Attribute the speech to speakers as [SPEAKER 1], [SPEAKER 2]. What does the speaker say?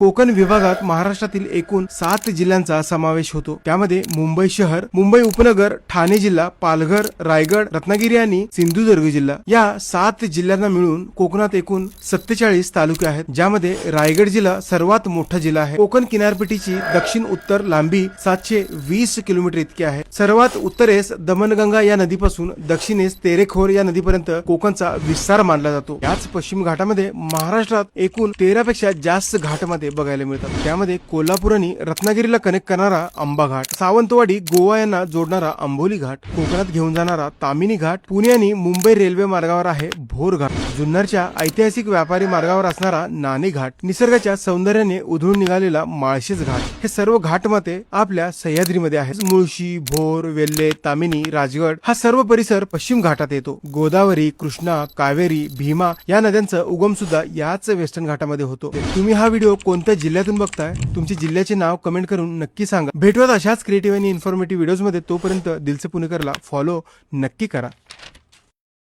[SPEAKER 1] कोकण विभागात महाराष्ट्रातील एकूण सात जिल्ह्यांचा समावेश होतो. त्यामध्ये मुंबई शहर मुंबई उपनगर ठाणे जिल्हा पालघर रायगड रत्नागिरी आणि सिंधुदुर्ग जिल्हा. या सात जिल्ह्यांना मिळून कोकणात एकूण सत्तेचाळीस तालुके आहेत. ज्यामध्ये रायगड जिल्हा सर्वात मोठा जिल्हा आहे. कोकण किनारपट्टीची दक्षिण उत्तर लांबी सातशे वीस किलोमीटर इतकी आहे. सर्वात उत्तरेस दमनगंगा या नदीपासून दक्षिणेस तेरेखोर या नदीपर्यंत कोकणचा विस्तार मानला जातो. याच पश्चिम घाटामध्ये महाराष्ट्रात एकूण तेरापेक्षा जास्त घाटमध्ये बघायला मिळतात. त्यामध्ये कोल्हापूर आणि रत्नागिरीला कनेक्ट करणारा आंबा घाट सावंतवाडी गोवा यांना जोडणारा आंबोली घाट कोकणात घेऊन जाणारा तामिनी घाट पुणे आणि मुंबई रेल्वे मार्गावर आहे भोर घाट. जुन्नरच्या ऐतिहासिक व्यापारी मार्गावर असणारा नाणे घाट निसर्गाच्या सौंदर्याने उधळून निघालेला माळशेज घाट. हे सर्व घाटमाते आपल्या सह्याद्रीमध्ये आहेत. मुळशी भोर वेल्हे तामिनी राजगड हा सर्व परिसर पश्चिम घाटात येतो. गोदावरी कृष्णा कावेरी भीमा या नद्यांचा उगम सुद्धा याच वेस्टर्न घाटामध्ये होतो. तुम्ही हा व्हिडिओ कोण कोणत्या जिल्ह्यातून बघताय तुमचे जिल्ह्याचे नाव कमेंट करून नक्की सांगा. भेटूयात अशाच क्रिएटिव्ह आणि इन्फॉर्मेटिव्ह व्हिडिओजमध्ये तोपर्यंत दिलसे पुणेकरला फॉलो नक्की करा.